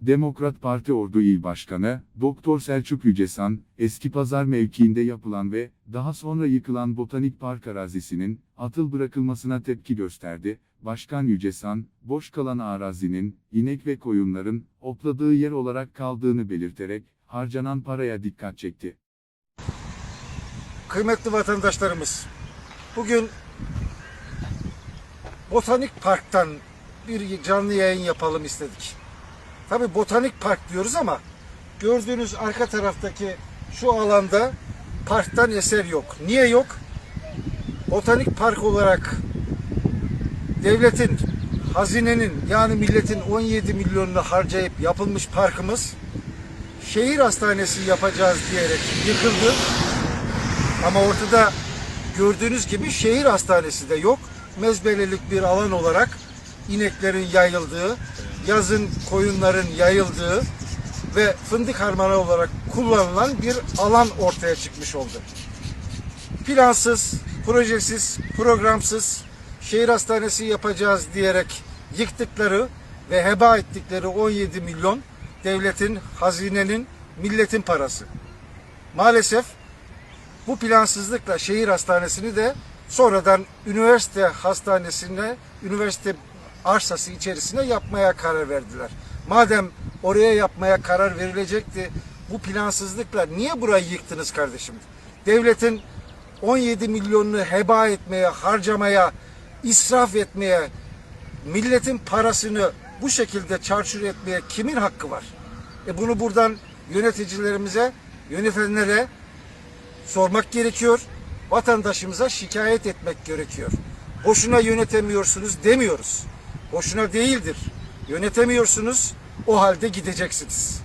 Demokrat Parti Ordu İl Başkanı, Doktor Selçuk Yücesan, Eski Pazar mevkiinde yapılan ve daha sonra yıkılan Botanik Park arazisinin atıl bırakılmasına tepki gösterdi. Başkan Yücesan, boş kalan arazinin, inek ve koyunların, opladığı yer olarak kaldığını belirterek, harcanan paraya dikkat çekti. Kıymetli vatandaşlarımız, bugün Botanik Park'tan bir canlı yayın yapalım istedik. Tabi Botanik Park diyoruz ama gördüğünüz arka taraftaki şu alanda parktan eser yok. Niye yok? Botanik Park olarak devletin, hazinenin yani milletin 17 milyonunu harcayıp yapılmış parkımız şehir hastanesi yapacağız diyerek yıkıldı. Ama ortada gördüğünüz gibi şehir hastanesi de yok. Mezbelelik bir alan olarak ineklerin yayıldığı, yazın koyunların yayıldığı ve fındık harmanı olarak kullanılan bir alan ortaya çıkmış oldu. Plansız, projesiz, programsız şehir hastanesi yapacağız diyerek yıktıkları ve heba ettikleri 17 milyon devletin, hazinenin, milletin parası. Maalesef bu plansızlıkla şehir hastanesini de sonradan üniversite hastanesine, üniversite arsası içerisine yapmaya karar verdiler. Madem oraya yapmaya karar verilecekti, bu plansızlıkla niye burayı yıktınız kardeşim? Devletin 17 milyonunu heba etmeye, harcamaya, israf etmeye, milletin parasını bu şekilde çarçur etmeye kimin hakkı var? E bunu buradan yöneticilerimize, yönetenlere sormak gerekiyor. Vatandaşımıza şikayet etmek gerekiyor. Boşuna yönetemiyorsunuz demiyoruz. Boşuna değildir. Yönetemiyorsunuz. O halde gideceksiniz.